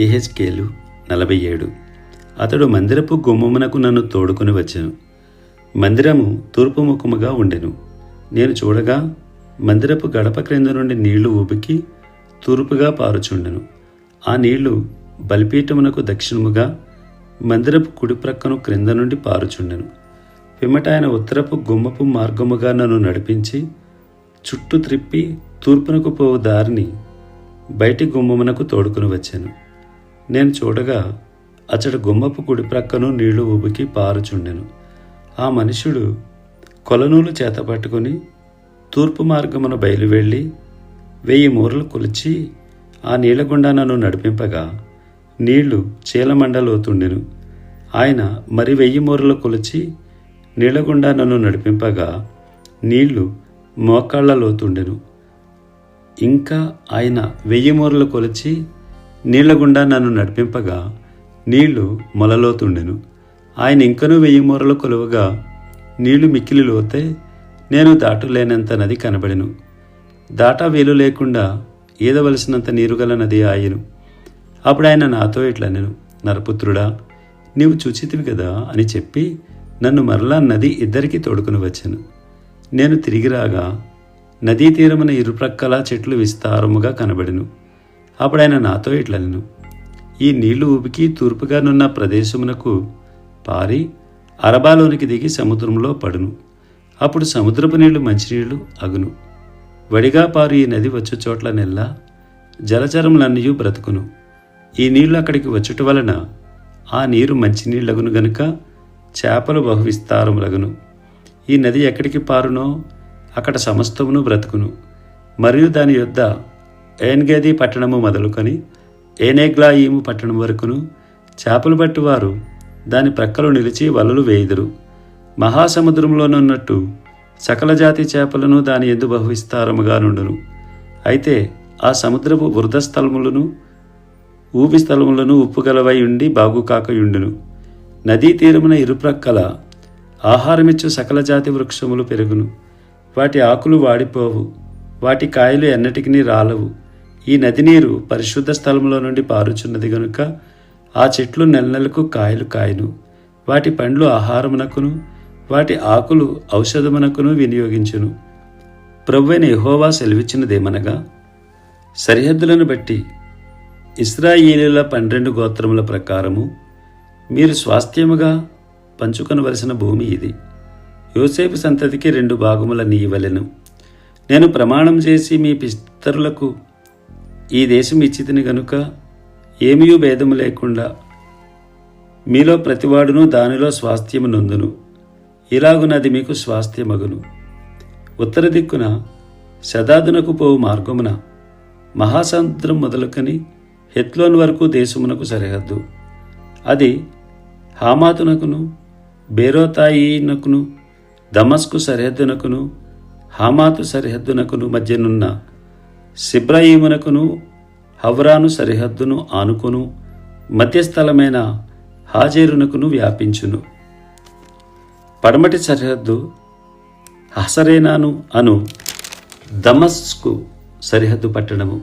ఏహెచ్కేలు నలభై ఏడు అతడు మందిరపు గుమ్మమునకు నన్ను తోడుకొని వచ్చాను. మందిరము తూర్పు ముఖముగా ఉండెను. నేను చూడగా మందిరపు గడప క్రింద నుండి నీళ్ళు ఉబికి తూర్పుగా పారుచుండెను. ఆ నీళ్ళు బలిపీఠమునకు దక్షిణముగా మందిరపు కుడి ప్రక్కను క్రింద నుండి పారుచుండెను. పిమ్మట ఆయన ఉత్తరపు గుమ్మపు మార్గముగా నన్ను నడిపించి చుట్టూ త్రిప్పి తూర్పునకు పోవు దారిని బయటి గుమ్మమునకు తోడుకుని వచ్చాను. నేను చూడగా అతడు గుమ్మపు కుడి ప్రక్కను నీళ్ళు ఉబికి పారుచుండెను. ఆ మనుషుడు కొలనూలు చేత పట్టుకుని తూర్పు మార్గమున బయలువెళ్ళి వెయ్యి మూరలు కొలిచి ఆ నీళ్ళ గుండా నన్ను నడిపింపగా నీళ్ళు చీలమండలోతుండెను. ఆయన మరి వెయ్యి మూరలు కొలిచి నీళ్ళగుండా నన్ను నడిపింపగా నీళ్ళు మోకాళ్ళలోతుండెను ఇంకా ఆయన వెయ్యి మూరలు కొలిచి నీళ్ళ గుండా నన్ను నడిపింపగా నీళ్ళు మొలలోతుండెను ఆయన ఇంకనూ వెయ్యి మూరలు కొలువగా నీళ్ళు మిక్కిలి లోతే నేను దాటలేనంత నది కనబడెను. దాటా వీలు లేకుండా ఈదవలసినంత నీరుగల నది ఆయను. అప్పుడు ఆయన నాతో ఇట్లా నేను నరపుత్రుడా నీవు చూచితివి కదా అని చెప్పి నన్ను మరలా నది ఇద్దరికి తోడుకుని వచ్చాను. నేను తిరిగి రాగా నదీ తీరమున ఇరుప్రక్కల చెట్లు విస్తారముగా కనబడెను. అప్పుడు ఆయన నాతో ఇట్లా ఈ నీళ్ళు ఉబికి తూర్పుగానున్న ప్రదేశమునకు పారి అరబాలోనికి దిగి సముద్రంలో పడును. అప్పుడు సముద్రపు నీళ్ళు మంచినీళ్ళు అగును. వడిగా పారు ఈ నది వచ్చు చోట్ల నెల్లా జలచరములన్నీ బ్రతుకును. ఈ నీళ్ళు అక్కడికి వచ్చుట వలన ఆ నీరు మంచినీళ్ళగును గనుక చేపలు బహువిస్తారములగును ఈ నది ఎక్కడికి పారునో అక్కడ సమస్తమును బ్రతుకును. మరియు దాని యొద్ద ఏన్గేది పట్టణము మొదలుకొని ఏనేగ్లాయిము పట్టణం వరకును చేపలు పట్టువారు దాని ప్రక్కలు నిలిచి వలలు వేయుదురు. మహాసముద్రంలోనున్నట్టు సకల జాతి చేపలను దాని ఎందు బహు నుండును అయితే ఆ సముద్రపు వృధ స్థలములను ఊపి స్థలములను ఉప్పుగలవై ఉండి బాగుకాకయుండును నదీ తీరమున ఇరుప్రక్కల ఆహారమిచ్చు సకల జాతి వృక్షములు పెరుగును. వాటి ఆకులు వాడిపోవు వాటి కాయలు ఎన్నటికి రాలవు. ఈ నది నీరు పరిశుద్ధ స్థలంలో నుండి పారుచున్నది గనుక ఆ చెట్లు నెల నెలకు కాయలు కాయను. వాటి పండ్లు ఆహారమునకును వాటి ఆకులు ఔషధమునకును వినియోగించును. ప్రభువైన యెహోవా సెలవిచ్చినదేమనగా సరిహద్దులను బట్టి ఇస్రాయేలీల పన్నెండు గోత్రముల ప్రకారము మీరు స్వాస్థ్యముగా పంచుకొనవలసిన భూమి ఇది. యోసేపు సంతతికి రెండు భాగముల నీయవలెను నేను ప్రమాణం చేసి మీ పిస్తరులకు ఈ దేశం ఇచ్చితిని గనుక ఏమీ భేదము లేకుండా మీలో ప్రతివాడును దానిలో స్వాస్థ్యము నొందును. ఇలాగునది మీకు స్వాస్థ్యమగును. ఉత్తర దిక్కున శతాదునకు పోవు మార్గమున మహాసముద్రం మొదలుకొని హెత్లోన్ వరకు దేశమునకు సరిహద్దు. అది హామాతునకును బేరోతాయినకును దమస్కు సరిహద్దునకును హామాతు సరిహద్దునకును మధ్యనున్న సిబ్రయీమునకును హవ్రాను సరిహద్దును ఆనుకును మధ్యస్థలమైన హాజేరునకును వ్యాపించును. పడమటి సరిహద్దు హసరేనాను అను దమస్కు సరిహద్దు పట్టణము.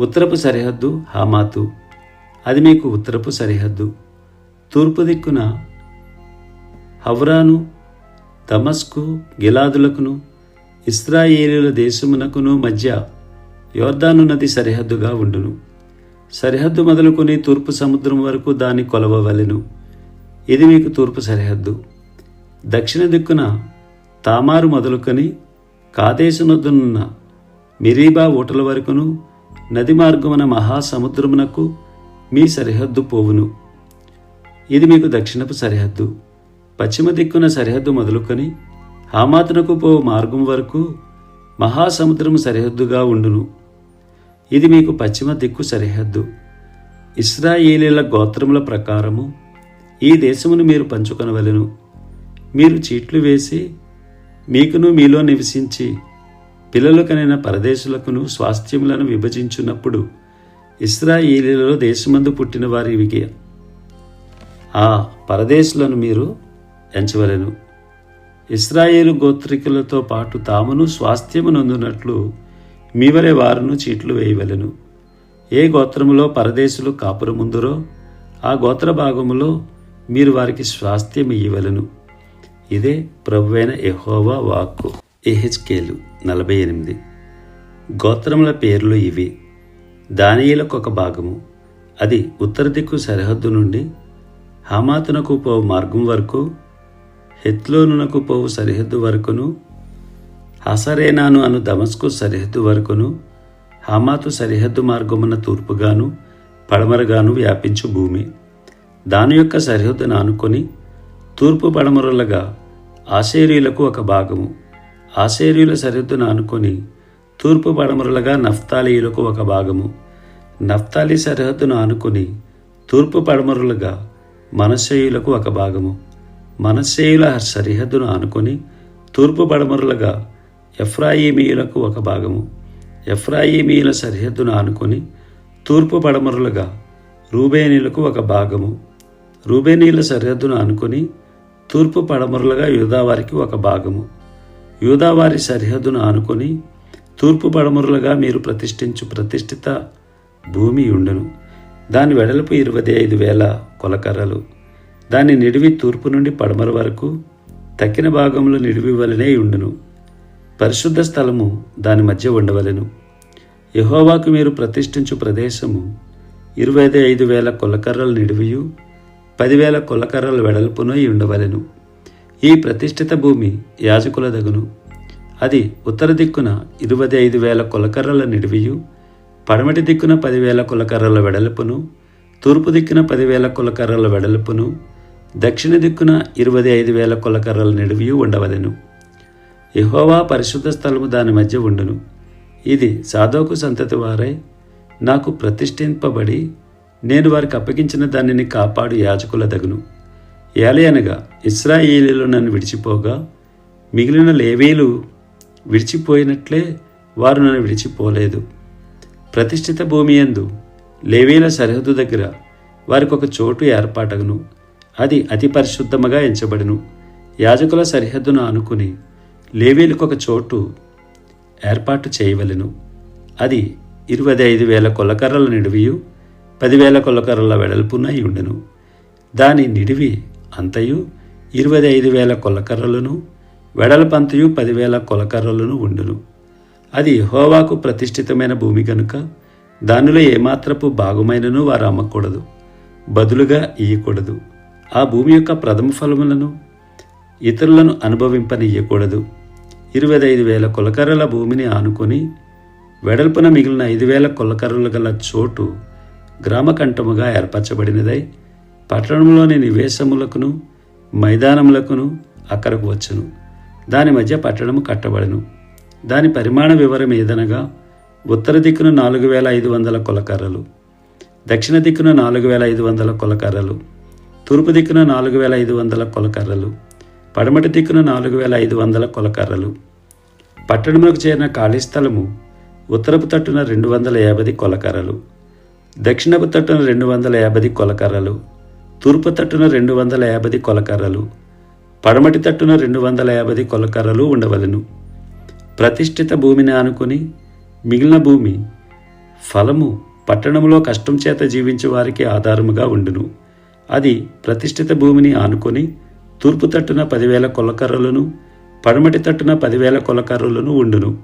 ఉత్తరపు సరిహద్దు హామాతు. అది మీకు ఉత్తరపు సరిహద్దు. తూర్పు దిక్కున హవ్రాను దమస్కు గిలాదులకును ఇస్రాయేలుల దేశమునకును మధ్య యోర్దాను నది సరిహద్దుగా ఉండును. సరిహద్దు మొదలుకొని తూర్పు సముద్రం వరకు దాన్ని కొలవవలెను. ఇది మీకు తూర్పు సరిహద్దు. దక్షిణ దిక్కున తామారు మొదలుకొని కాదేశనొద్దునున్న మిరీబా ఊటల వరకును నది మార్గమున మహాసముద్రమునకు మీ సరిహద్దు పోవును. ఇది మీకు దక్షిణపు సరిహద్దు. పశ్చిమ దిక్కున సరిహద్దు మొదలుకొని హామాతునకు పోవు మార్గం వరకు మహాసముద్రము సరిహద్దుగా ఉండును. ఇది మీకు పశ్చిమ దిక్కు సరిహద్దు. ఇస్రాయేలీల గోత్రముల ప్రకారము ఈ దేశమును మీరు పంచుకొనవలెను. మీరు చీట్లు వేసి మీకును మీలో నివసించి పిల్లలకనైన పరదేశులకును స్వాస్థ్యములను విభజించున్నప్పుడు ఇస్రాయేలీలలో దేశమందు పుట్టిన వారికి ఆ పరదేశులను మీరు ఎంచవలెను. ఇస్రాయేలు గోత్రికులతో పాటు తామును స్వాస్థ్యమునందునట్లు మీవలే వారును చీట్లు వేయవలెను. ఏ గోత్రములో పరదేశులు కాపురముందురో ఆ గోత్ర భాగములో మీరు వారికి స్వాస్థ్యం ఇయ్యవలను. ఇదే ప్రభువైన ఎహోవా వాక్కు. ఎహెచ్కేలు నలభై ఎనిమిది. గోత్రముల పేర్లు ఇవి. దానియులకు ఒక భాగము. అది ఉత్తర దిక్కు సరిహద్దు నుండి హమాతునకు పోవు మార్గం వరకు హెత్లోనునకు పోవు సరిహద్దు వరకును హసరేనాను అను దమస్కు సరిహద్దు వరకును హమాతు సరిహద్దు మార్గమున తూర్పుగాను పడమరగాను వ్యాపించు భూమి. దాని యొక్క సరిహద్దును ఆనుకొని తూర్పు పడమరలుగా ఆశేరీయులకు ఒక భాగము. ఆశేరీయుల సరిహద్దును ఆనుకొని తూర్పు పడమరలుగా నఫ్తాలీయులకు ఒక భాగము. నఫ్తాలి సరిహద్దును ఆనుకొని తూర్పు పడమరలుగా మనస్సేయులకు ఒక భాగము. మనస్సేయుల సరిహద్దును ఆనుకొని తూర్పు పడమరలుగా ఎఫ్రాయిమీయులకు ఒక భాగము. ఎఫ్రాయిమీయుల సరిహద్దును ఆనుకొని తూర్పు పడమరులుగా రూబేనీలకు ఒక భాగము. రూబేనీల సరిహద్దును ఆనుకొని తూర్పు పడమరులుగా యూదావారికి ఒక భాగము. యూదావారి సరిహద్దును ఆనుకొని తూర్పు పడమరులుగా మీరు ప్రతిష్ఠించు ప్రతిష్ఠిత భూమి ఉండును. దాని వెడల్పు ఇరవై ఐదు వేల కొలకర్రలు. దాని నిడివి తూర్పు నుండి పడమర వరకు తక్కిన భాగంలో నిడివి వలనే ఉండును. పరిశుద్ధ స్థలము దాని మధ్య ఉండవలెను. యహోవాకు మీరు ప్రతిష్ఠించు ప్రదేశము ఇరవై ఐదు వేల కొలకర్రలు నిడివియు పదివేల కొలకర్రలు వెడల్పును ఉండవలెను. ఈ ప్రతిష్ఠిత భూమి యాజకుల దగును అది ఉత్తర దిక్కున ఇరవై ఐదు వేల కొలకర్రల నిడివియు పడమటి దిక్కున పదివేల కొలకర్రల వెడల్పును తూర్పు దిక్కున పదివేల కొలకర్రల వెడల్పును దక్షిణ దిక్కున ఇరవై ఐదు వేల కొలకర్రల నిడివియు ఉండవలెను. యహోవా పరిశుద్ధ స్థలము దాని మధ్య ఉండును. ఇది సాధోకు సంతతి వారై నాకు ప్రతిష్ఠింపబడి నేను వారికి అప్పగించిన దానిని కాపాడు యాజకుల దగును ఏలయనగా ఇస్రాయేలీలు నన్ను విడిచిపోగా మిగిలిన లేవీలు విడిచిపోయినట్లే వారు నన్ను విడిచిపోలేదు. ప్రతిష్ఠిత భూమి యందు లేవీల సరిహద్దు దగ్గర వారికి ఒక చోటు ఏర్పాటగును. అది అతి పరిశుద్ధముగా ఎంచబడును. యాజకుల సరిహద్దును ఆనుకుని లేవీలకు చోటు ఏర్పాటు చేయవలెను. అది ఇరవై ఐదు వేల కొలకర్రల నిడివియు పదివేల కొలకర్రల వెడల్పునై ఉండెను. దాని నిడివి అంతయు ఇరవై ఐదు వేల కొలకర్రలను వెడల్పంతయు పదివేల కొలకర్రలను ఉండును. అది హోవాకు ప్రతిష్ఠితమైన భూమి కనుక దానిలో ఏమాత్రపు భాగమైనను వారు అమ్మకూడదు బదులుగా ఇయ్యకూడదు. ఆ భూమి యొక్క ప్రథమ ఫలములను ఇతరులను అనుభవింపనియ్యకూడదు ఇరవై ఐదు వేల కొలకర్రల భూమిని ఆనుకొని వెడల్పున మిగిలిన ఐదు వేల కొలకర్రలు గల చోటు గ్రామకంఠముగా ఏర్పరచబడినదై పట్టణంలోని నివేశములకును మైదానములకును అక్కడకు వచ్చును. దాని మధ్య పట్టణము కట్టబడను. దాని పరిమాణ వివరం ఏదనగా ఉత్తర దిక్కున నాలుగు వేల ఐదు వందల కొలకర్రలు దక్షిణ దిక్కున నాలుగు వేల ఐదు వందల కొలకర్రలు తూర్పు దిక్కున నాలుగు వేల ఐదు వందల కొలకర్రలు పడమటి దిక్కున నాలుగు వేల ఐదు వందల కొలకర్రలు. పట్టణములకు చేరిన ఖాళీ స్థలము ఉత్తరపు తట్టున రెండు వందల యాభై కొలకర్రలు. దక్షిణపు తట్టున రెండు వందల యాభై కొలకర్రలు. తూర్పు తట్టున రెండు వందల యాభై కొలకర్రలు. పడమటి తట్టున రెండు వందల యాభై కొలకర్రలు ఉండవలను. ప్రతిష్ఠిత భూమిని ఆనుకొని మిగిలిన భూమి ఫలము పట్టణంలో కష్టం చేత జీవించే వారికి ఆధారముగా ఉండును. అది ప్రతిష్ఠిత భూమిని ఆనుకొని తూర్పు తట్టున పదివేల కులకర్రలను పడమటి తట్టున పదివేల కొలకర్రలను ఉండును.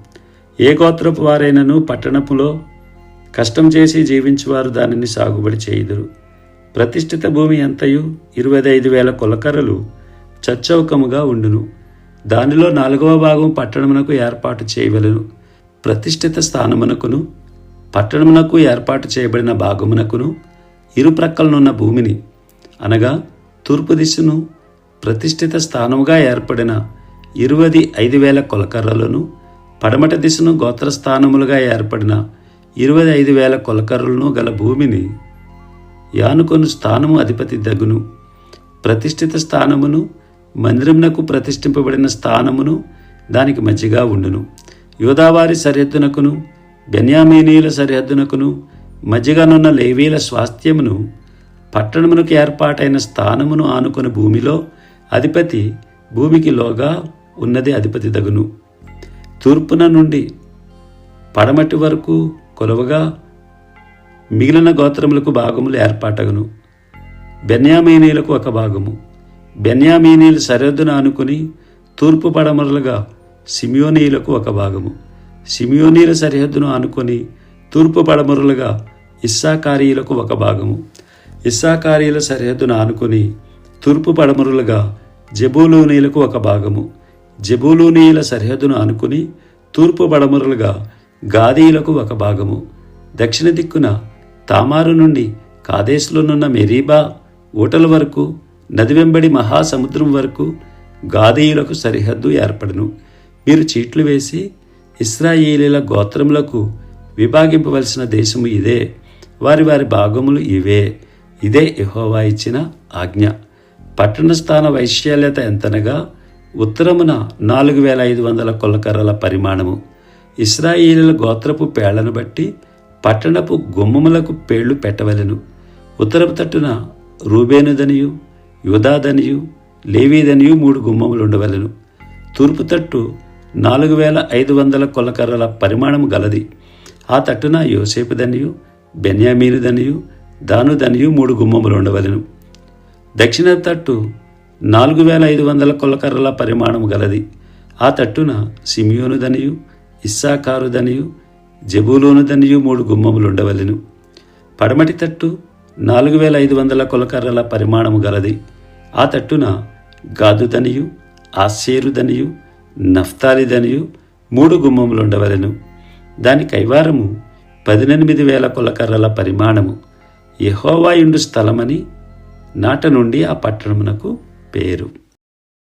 ఏ గోత్రపు వారైనను పట్టణములో కష్టం చేసి జీవించువారు దానిని సాగుబడి చేయుదురు. ప్రతిష్ఠిత భూమి అంతయు ఇరవై ఐదు వేల కొలకర్రలు చచ్చౌకముగా ఉండును. దానిలో నాలుగవ భాగం పట్టణమునకు ఏర్పాటు చేయవలను. ప్రతిష్ఠిత స్థానమునకును పట్టణమునకు ఏర్పాటు చేయబడిన భాగమునకును ఇరు ప్రక్కలనున్న భూమిని అనగా తూర్పు దిశను ప్రతిష్ఠిత స్థానముగా ఏర్పడిన ఇరువది ఐదు వేల కొలకర్రలను పడమట దిశను గోత్రస్థానములుగా ఏర్పడిన ఇరవై ఐదు వేల కొలకర్రలను గల భూమిని యానుకొను స్థానము అధిపతి దగును ప్రతిష్ఠిత స్థానమును మందిరమునకు ప్రతిష్ఠింపబడిన స్థానమును దానికి మధ్యగా ఉండును. యోదావారి సరిహద్దునకును బెన్యామీనీల సరిహద్దునకును మధ్యగానున్న లేవీల స్వాస్థ్యమును పట్టణమునకు ఏర్పాటైన స్థానమును ఆనుకుని భూమిలో అధిపతి భూమికి లోగా ఉన్నది అధిపతి దగును. తూర్పున నుండి పడమటి వరకు కొలవగా మిగిలిన గోత్రములకు భాగములు ఏర్పాటగును. బెన్యామీనీలకు ఒక భాగము. బెన్యామీనీలు సరిహద్దును ఆనుకుని తూర్పు పడమరలుగా సిమియోనీలకు ఒక భాగము. సిమియోనీల సరిహద్దును ఆనుకొని తూర్పు పడమరలుగా ఇస్సాకారీయులకు ఒక భాగము. ఇస్సాకారీల సరిహద్దును ఆనుకొని తూర్పు పడమరులుగా జబూలూనీలకు ఒక భాగము. జబూలూనీయుల సరిహద్దును ఆనుకుని తూర్పు పడమరులుగా గాదీయులకు ఒక భాగము. దక్షిణ దిక్కున తామారు నుండి కాదేశులోనున్న మెరీబా ఊటల వరకు నది వెంబడి మహాసముద్రం వరకు గాదీయులకు సరిహద్దు ఏర్పడను. మీరు చీట్లు వేసి ఇస్రాయేలీల గోత్రములకు విభాగింపవలసిన దేశము ఇదే. వారి వారి భాగములు ఇవే. ఇదే యహోవా ఇచ్చిన ఆజ్ఞ. పట్టణ స్థాన వైశాల్యత ఎంతనగా ఉత్తరమున నాలుగు వేల ఐదు వందల కొల్లకర్రల పరిమాణము. ఇస్రాయేలీల గోత్రపు పేళ్ళను బట్టి పట్టణపు గుమ్మములకు పేళ్ళు పెట్టవలెను. ఉత్తరపు తట్టున రూబేనుదనియు యుధాదనియు లేవీదనియు మూడు గుమ్మములు ఉండవలెను తూర్పు తట్టు నాలుగు వేల ఐదు వందల కొల్లకర్రల పరిమాణము గలది. ఆ తట్టున యోసేపుదనియు బెన్యామీనుదనియు దానుదనియు మూడు గుమ్మములు ఉండవలెను దక్షిణ తట్టు నాలుగు వేల ఐదు వందల కొల్లకర్రల పరిమాణము గలది. ఆ తట్టున సిమియోనుదనియు ఇస్సాకారుదనియు జబూలోనుదనియు మూడు గుమ్మములుండవలెను. పడమటి తట్టు నాలుగు వేల ఐదు వందల కొలకర్రల పరిమాణము గలది. ఆ తట్టున గాదుదనియు ఆశేరుదనియు నఫ్తాలిదనియు మూడు గుమ్మములుండవలెను. దాని కైవారము పదినెనిమిది వేల కొలకర్రల పరిమాణము. యహోవాయుండు స్థలమని నాట నుండి ఆ పట్టణమునకు పేరు.